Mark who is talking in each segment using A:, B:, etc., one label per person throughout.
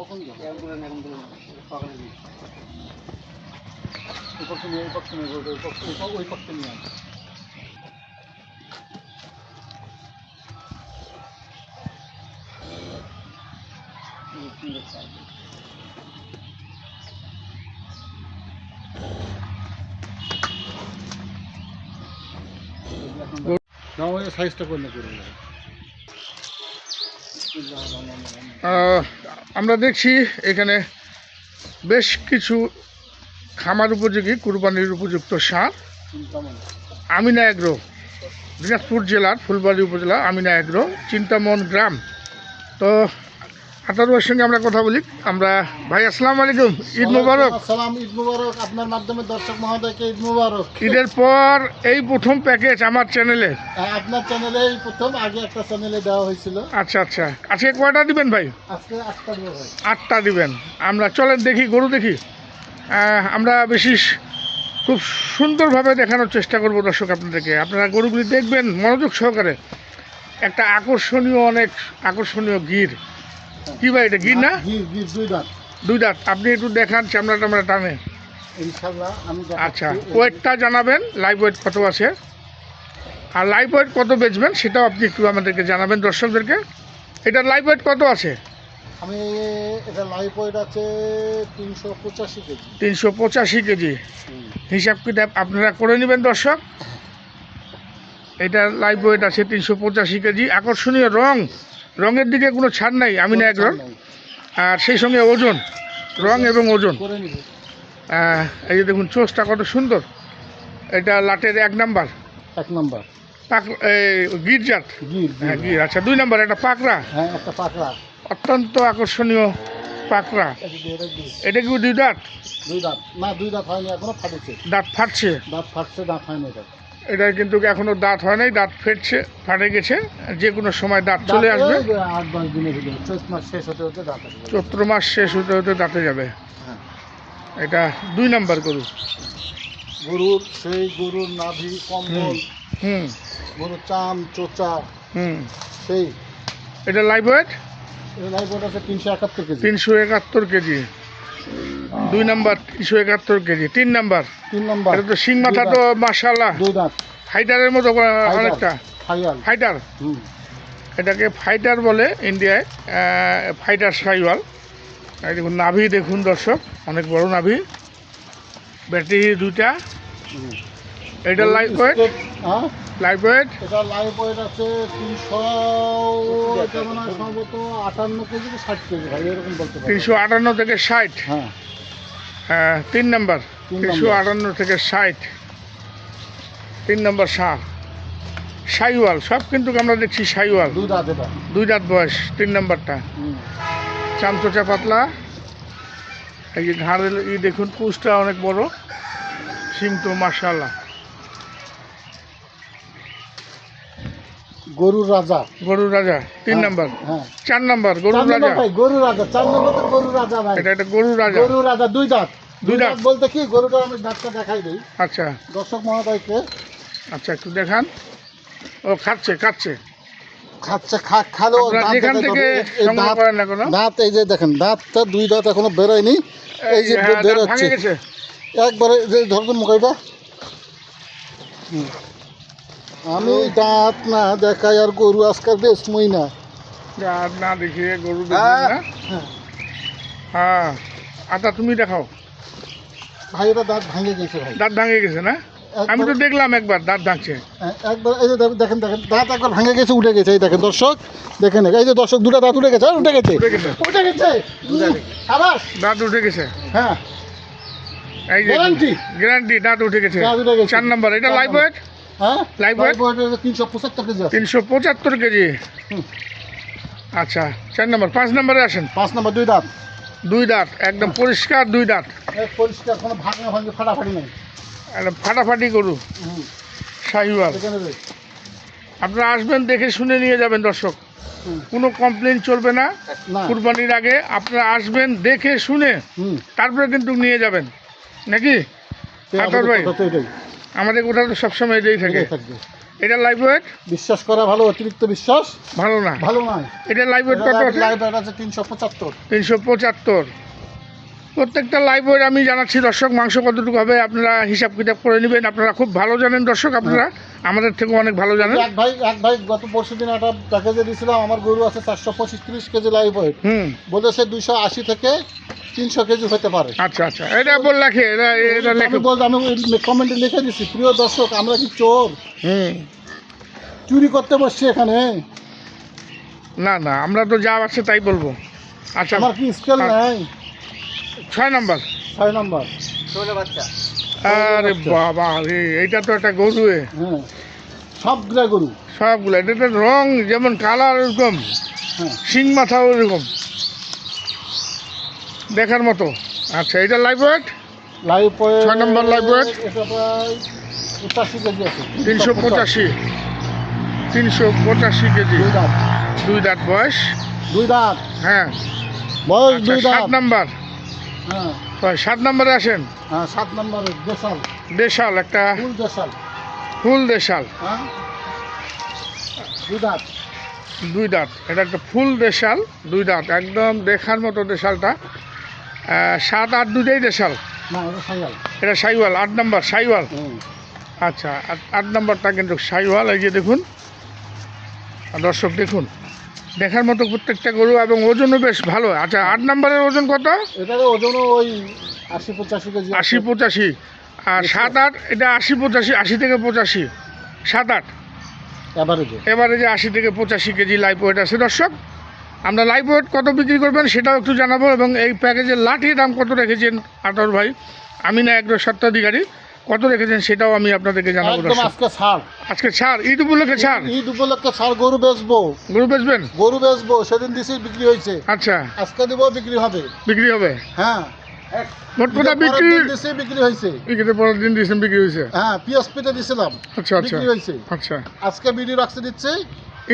A: কখন যাব এখন এখন সকালে দিই ওই পক্ষে নিয়ে ওই পক্ষে নিয়ে ওই পক্ষে ওই পক্ষে নিয়ে না ওই সাইজটা করে না করে
B: আহ, আমরা দেখছি এখানে বেশ কিছু খামার উপযোগী, কুরবানির উপযুক্ত সার। আমিনা এগ্রো, দিনাজপুর জেলার ফুলবাড়ি উপজেলা আমিনা এগ্রো, চিন্তামন গ্রাম। তো আতারুয়ার সঙ্গে আমরা কথা বলি। আমরা ভাই আসসালামু আলাইকুম। ঈদ মুবারক।
A: সালাম ঈদ মুবারক। আপনার মাধ্যমে দর্শক মহোদয়কে ঈদ মুবারক।
B: ঈদের পর এই প্রথম প্যাকেজ আমার চ্যানেলে।
A: হ্যাঁ, আপনার চ্যানেলে এই প্রথম আগে একটা চ্যানেলে দেওয়া হয়েছিল।
B: আচ্ছা আচ্ছা। আজকে কয়টা দিবেন ভাই?
A: আজকে আটটা হয়
B: আটটা দিবেন। আমরা চলেন দেখি গরু দেখি। আমরা বেশি খুব সুন্দরভাবে দেখানোর চেষ্টা করব দর্শক আপনাদেরকে। আপনারা গরুগুলি দেখবেন মনোযোগ সহকারে। একটা আকর্ষণীয় অনেক আকর্ষণীয় গির। কি ভাই এটা গির না?
A: দুই দাঁত।
B: দুই দাঁত। আপনি একটু দেখান চামড়া টামড়া টানে।
A: ইনশাল্লাহ আমি।
B: আচ্ছা ওয়েটটা জানাবেন লাইভ ওয়েট কত আছে? আর লাইভ ওয়েট কত বেচবেন সেটাও আপনি একটু আমাদেরকে জানাবেন দর্শকদেরকে। এটা লাইভ ওয়েট কত আছে?
A: আমি এটা লাইভ ওয়েট আছে তিনশো পঁচাশি কেজি।
B: তিনশো পঁচাশি কেজি। হিসাব কিতাব আপনারা করে নেবেন দর্শক। এটা লাইভ ওয়েট আছে তিনশো পঁচাশি কেজি। আকর্ষণীয় রং। রঙের দিকে কোনো ছাড় নাই আমি না একজন আর সেই সঙ্গে ওজন রং এবং ওজন। এই যে দেখুন চোষটা কত সুন্দর। এটা লাটের এক নাম্বার।
A: এক নম্বর।
B: পাক এই গিরজাত হ্যাঁ
A: গির
B: আচ্ছা দুই নাম্বার একটা পাকড়া?
A: হ্যাঁ একটা পাকড়া।
B: অত্যন্ত আকর্ষণীয় পাকড়া।
A: এটা এটা।
B: এটা কি দুই দাঁত?
A: দুই দাঁত। না দুই দাঁত হয়নি এখনও ফাটেছে।
B: দাঁত ফাটছে?
A: দাঁত ফাটছে দাঁত হয়নি এটা।
B: এটা কিন্তু এখনও দাঁত হয় নাই দাঁত ফেটছে ফাটে গেছে যে কোনো সময় দাঁত চলে আসবে। চৈত্র মাস শেষ হতে হতে দাঁতে যাবে।
A: হ্যাঁ।
B: এটা দুই নাম্বার গরু।
A: গরুর সেই গরুর নাভি কম্বল
B: হুম
A: গরুর চাম চোচা
B: হুম।
A: সেই।
B: এটা লাইভ ওয়েট
A: লাইফ ওটা আছে তিনশো একাত্তর কেজি।
B: তিনশো একাত্তর কেজি। দুই নাম্বার তিনশো একাত্তর কেজি তিন নাম্বার।
A: তিন নম্বর।
B: এটা তো শিং মাথা তো মার্শাল্লাহ ফাইটারের মতো অনেকটা। ফাইটার এটাকে ফাইটার বলে ইন্ডিয়ায় ফাইটার সাইওয়াল। এই দেখুন নাভি দেখুন দর্শক অনেক বড় নাভি। ব্যাটারি দুইটা। এটা লাইভ ওয়েট লাইভ ওয়েট
A: এটা লাইফ ওয়েট আছে তিনশো এটা মনে হয় সম্ভবত? আটান্ন কেজি কি ষাট কেজি ভাই এরকম বলতে পারি।
B: তিনশো আটান্ন থেকে ষাট?
A: হ্যাঁ।
B: হ্যাঁ, তিন নাম্বার।
A: তিন
B: তিনশো। আটান্ন থেকে ষাট। তিন নম্বর সার। সাইওয়াল সব কিন্তু আমরা দেখছি সাইওয়াল।
A: দুই দাঁত এটা।
B: দুই রাত বয়স তিন নাম্বারটা। চামচোচা পাতলা। এই যে ঘাড়ের ই দেখুন কুচটা অনেক বড়। সিং তো মার্শাল্লাহ
A: গরুর রাজা।
B: গরুর রাজা তিন
A: হ্যাঁ,
B: নাম্বার।
A: হ্যাঁ।
B: চার নাম্বার গরুর রাজা।
A: ভাই গরু রাজা চার নম্বর তো গরু রাজা ভাই।
B: এটা একটা গরুর রাজা।
A: গরু রাজা দুই দাঁত।
B: দুই দাঁত।
A: বলতে কি গরুটা আমি দাঁতটা দেখাই দিই।
B: আচ্ছা।
A: দর্শক মহোদয়কে।
B: আচ্ছা একটু দেখান। ও খাচ্ছে খাচ্ছে।
A: খাচ্ছে খালো
B: যেখান থেকে
A: এই
B: সংগ্রহ করেন না কোনো।
A: দাঁত এই যে দেখেন দাঁতটা দুই দাঁত এখনও বেরোয়নি। এই যে
B: হ্যাঁ,
A: বেরোচ্ছে। একবারে যে ধরবেন মুখাইটা আমি দাঁত না দেখাই আর গরু আজকাল বেশমই না।
B: দাঁত না দেখিয়ে গরু
A: হ্যাঁ।
B: হ্যাঁ। আচ্ছা তুমি দেখাও।
A: ভাই এটা দাঁত ভাঙে গেছে ভাই।
B: দাঁত ভাঙে গেছে না? আমি তো দেখলাম একবার দাঁত ভাঙছে।
A: হ্যাঁ, একবার এই যে দেখেন দেখেন দাঁত একবার ভাঙে গেছে উঠে গেছে। এই দেখেন দর্শক দেখেন এই যে দর্শক দুটো দাঁত উঠে গেছে আর উঠে গেছে।
B: উঠে গেছে।
A: আবাস
B: দাঁত উঠে গেছে।
A: হ্যাঁ।
B: এই যে? গ্যারান্টি দাঁত উঠে গেছে। চার নাম্বার এটা লাইভ ওয়েট
A: হ্যাঁ? তিনশো পঁচাত্তর কেজি
B: তিনশো পঁচাত্তর কেজি? আচ্ছা চার নাম্বার পাঁচ নম্বরে আসেন।
A: পাঁচ নম্বর দুই দাঁত।
B: দুই দাঁত একদম পরিষ্কার দুই দাঁত।
A: পরিষ্কার কোনো ভাঙা ভাঙে ফাটাফাটি নেই।
B: একটা ফাটাফাটি গরু। শাহিওয়াল আপনারা আসবেন দেখে শুনে নিয়ে যাবেন দর্শক। কোনো কমপ্লেন চলবে না। কুরবানির আগে আপনারা আসবেন দেখে শুনে তারপরে কিন্তু নিয়ে যাবেন। নাকি? ভাই। আমাদের কোথাও তো সবসময় এটাই থাকে।
A: থাকবে
B: এটা লাইভ ওয়েট
A: বিশ্বাস করা ভালো অতিরিক্ত বিশ্বাস?
B: ভালো না।
A: ভালো নয়।
B: এটা লাইভ ওয়েট কত আছে?
A: লাইভ আছে তিনশো পঁচাত্তর।
B: তিনশো পঁচাত্তর। প্রত্যেকটা লাইভ ওয়েট আমি জানাচ্ছি দর্শক মাংস কতটুকু হবে আপনারা হিসাব কিতাব করে নেবেন। আপনারা খুব ভালো জানেন দর্শক আপনারা আমাদের থেকে অনেক ভালো জানেন।
A: এক ভাই এক ভাই গত পরশু দিন একটা প্যাকেজে দিয়েছিলাম আমার গরু আছে চারশো পঁচিশ তিরিশ কেজি লাইভ ওয়েট
B: হুম।
A: বলেছে দুইশো আশি থেকে তিনশো কেজি হতে পারে।
B: আচ্ছা আচ্ছা। এটা বল এটা লেখে।
A: বলছি আমি কমেন্টে লিখে দিচ্ছি প্রিয় দর্শক আমরা কি চোর?
B: হুম।
A: চুরি করতে বসছি এখানে।
B: না না আমরা তো যা আছে তাই বলব। আচ্ছা।
A: আমার কি স্কেল নেই?
B: ছয় নম্বর।
A: ছয় নম্বর।
B: আরে বাবা রে এইটা তো একটা গরু এ।
A: হ্যাঁ। সবগুলা গরু।
B: সবগুলো এটা রং যেমন কালার এরকম
A: হ্যাঁ।
B: শিং মাথাও এরকম। দেখার মতো। আচ্ছা এটা লাইভ ওয়েট
A: লাইভ
B: ছয় নম্বর
A: কেজি আছে।
B: তিনশো পঁচাশি। তিনশো পঁচাশি কেজি।
A: দুই দাঁত।
B: বয়স?
A: দুই দাঁত।
B: হ্যাঁ।
A: বয়স
B: আচ্ছা,
A: দুই
B: সাত
A: দাঁত
B: নাম্বার
A: হ্যাঁ
B: সাত নম্বরে আসেন।
A: হ্যাঁ সাত নম্বর দেশাল।
B: দেশাল একটা
A: ফুল দেশাল।
B: ফুল দেশাল।
A: হ্যাঁ। দুই দাঁত।
B: দুই দাঁত। এটা একটা ফুল দেশাল দুই দাঁত। একদম দেখার মতো দেশালটা। সাত আট দুইটাই দেশাল
A: এটা
B: সাইওয়াল। আট নম্বর সাইওয়াল? আচ্ছা আট- নম্বরটা কিন্তু সাইওয়াল এই যে দেখুন। আর দর্শক দেখুন। দেখার মতো প্রত্যেকটা গরু এবং ওজনও বেশ ভালো। আচ্ছা আট নম্বরের ওজন কত?
A: ওজনও ওই আশি পঁচাশি কেজি
B: আশি পঁচাশি। আর সাত আট এটা আশি পঁচাশি আশি থেকে পঁচাশি। সাত আট। এবারে যে আশি থেকে পঁচাশি কেজি লাইফ ওয়েট আছে। দর্শক আমরা লাইভ ওয়েট কত বিক্রি করবেন সেটাও একটু জানাব এবং এই প্যাকেজের লাঠির দাম কত রেখেছেন আতর ভাই? আমি না একদম সত্ত্বাধিকারী কত রেখেছেন সেটাও আমি আপনাদেরকে জানাব
A: একদম আজকে ছাড়।
B: আজকে ছাড়? ঈদ উপলক্ষে ছাড়?
A: ঈদ উপলক্ষে ছাড় গরু বেচবো।
B: গরু বেচবেন?
A: গরু বেচবো সেদিন দিছি বিক্রি হয়েছে।
B: আচ্ছা।
A: আজকে দিব বিক্রি হবে।
B: বিক্রি হবে?
A: হ্যাঁ।
B: মোট কথা বিক্রি
A: দিছি বিক্রি হয়েছে।
B: বিক্রিতে পরের দিন বিক্রি হয়েছে?
A: হ্যাঁ পিএসপিতে দিছিলাম।
B: আচ্ছা আচ্ছা।
A: বিক্রি হয়েছে।
B: আচ্ছা।
A: আজকে বিডি রাখতে দিচ্ছে।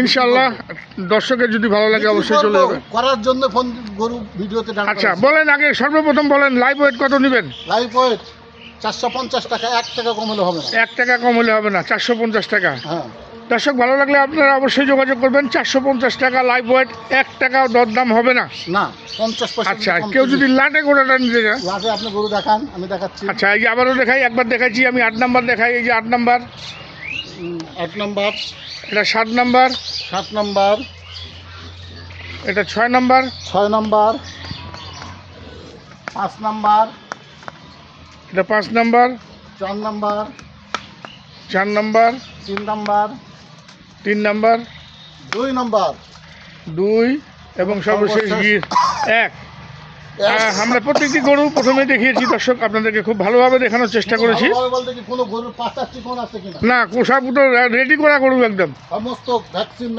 B: ইনশাল্লাহ দর্শকের যদি ভালো লাগে অবশ্যই চলে যাবে।
A: করার জন্য ফোন গরু ভিডিওতে
B: আচ্ছা বলেন আগে সর্বপ্রথম বলেন লাইভ ওয়েট কত নেবেন?
A: লাইভ ওয়েট চারশো পঞ্চাশ টাকা এক টাকা কমলে হবে না।
B: এক টাকা কম হলে হবে না চারশো পঞ্চাশ টাকা।
A: হ্যাঁ।
B: দর্শক ভালো লাগলে আপনারা অবশ্যই যোগাযোগ করবেন চারশো পঞ্চাশ টাকা লাইভ ওয়েট এক টাকাও দরদাম হবে না।
A: না পঞ্চাশ
B: আচ্ছা কেউ যদি লাটে গোড়াটা নিতে
A: লাগে আপনি গরু দেখান আমি দেখাচ্ছি।
B: আচ্ছা এই যে আবারও দেখাই একবার দেখাচ্ছি আমি আট নাম্বার দেখাই এই যে আট নাম্বার।
A: আট নম্বর।
B: এটা সাত নাম্বার।
A: সাত নম্বর।
B: এটা ছয় নাম্বার।
A: ছয় নম্বর। পাঁচ নম্বর।
B: এটা পাঁচ নাম্বার।
A: চার নম্বর।
B: চার নাম্বার।
A: তিন নম্বর।
B: তিন নাম্বার।
A: দুই নম্বর।
B: দুই এবং সর্বশেষ গির এক। আমরা প্রত্যেকটি গরু প্রথমে দেখিয়েছি দর্শক আপনাদেরকে খুব ভালোভাবে দেখানোর চেষ্টা করেছি। না কোষা রেডি করা গরু একদম।
A: সমস্ত ভ্যাকসিন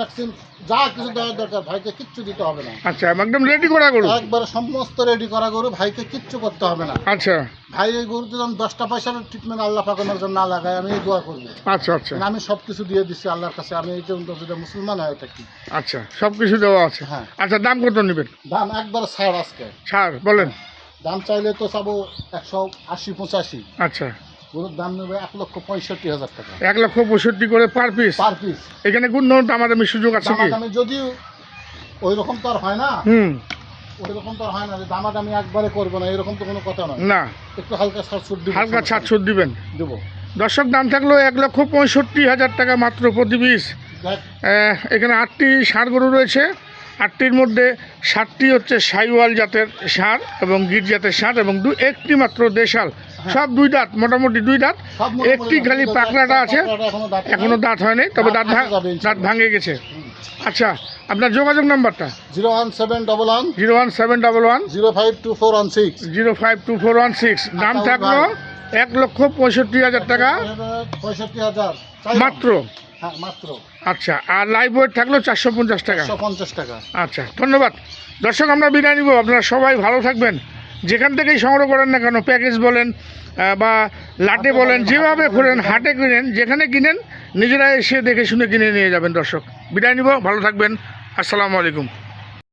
A: যা কিছু দেওয়ার দরকার ভাইকে কিচ্ছু দিতে হবে না।
B: আচ্ছা একদম রেডি করা গরু?
A: একবারে সমস্ত রেডি করা গরু ভাইকে কিচ্ছু করতে হবে না।
B: আচ্ছা।
A: ভাই এই গরুতে যেন দশটা পয়সার ট্রিটমেন্ট আল্লাহ পাকানোর জন্য না লাগায় আমি এই দোয়া করব।
B: আচ্ছা আচ্ছা।
A: আমি সব কিছু দিয়ে দিচ্ছি আল্লাহর কাছে আমি এই জন্য যদি মুসলমান হয়ে থাকি
B: আচ্ছা সব কিছু দেওয়া আছে।
A: হ্যাঁ।
B: আচ্ছা দাম কত নেবেন?
A: দাম একবার ছাড় আজকে।
B: ছাড় বলেন।
A: দাম চাইলে তো চাবো একশো আশি পঁচাশি।
B: আচ্ছা।
A: গরুর দাম নেবে এক লক্ষ পঁয়ষট্টি হাজার টাকা।
B: এক লক্ষ পঁয়ষট্টি করে পার পিস
A: পার পিস
B: এখানে কোন দামাদামি সুযোগ আছে কি
A: দামাদামি যদিও ওই রকম তো আর হয় না
B: হুম।
A: ওই রকম তো আর হয় না যে দামাদামি একবারে করব না এরকম তো কোনো কথা নয়।
B: না।
A: একটু হালকা ছাড় সুট
B: হালকা ছুট দিবেন।
A: দেবো।
B: দর্শক দাম থাকল এক লক্ষ পঁয়ষট্টি হাজার টাকা মাত্র প্রতি পিস এখানে আটটি ষাঁড় গরু রয়েছে। আটটির মধ্যে সাতটি হচ্ছে সাইওয়াল জাতের ষাঁড় এবং গির জাতের ষাঁড় এবং দু একটি মাত্র দেশাল। সব দুই দাঁত মোটামুটি দুই দাঁত। একটি খালি পাকড়াটা আছে
A: এখনও দাঁত
B: হয়নি। তবে দাঁত ভাঙ- দাঁত ভাঙে গেছে। আচ্ছা আপনার যোগাযোগ নাম্বারটা?
A: Zero one seven double one.
B: Zero one seven double one.
A: Zero five two four one six.
B: Zero five two four one six. দাম থাকল এক লক্ষ পঁয়ষট্টি হাজার টাকা।
A: পঁয়ষট্টি হাজার।
B: মাত্র?
A: হ্যাঁ মাত্র।
B: আচ্ছা আর লাইভ ওয়েট থাকল চারশো পঞ্চাশ টাকা।
A: পঞ্চাশ টাকা।
B: আচ্ছা ধন্যবাদ। দর্শক আমরা বিদায় নিব। আপনারা সবাই ভালো থাকবেন। যেখান থেকেই সংগ্রহ করেন না কেন প্যাকেজ বলেন বা লাটে বলেন যেভাবে ঘোরেন হাটে কিনেন যেখানে কিনেন নিজেরা এসে দেখে শুনে কিনে নিয়ে যাবেন দর্শক। বিদায় নিব ভালো থাকবেন। আসসালামু আলাইকুম।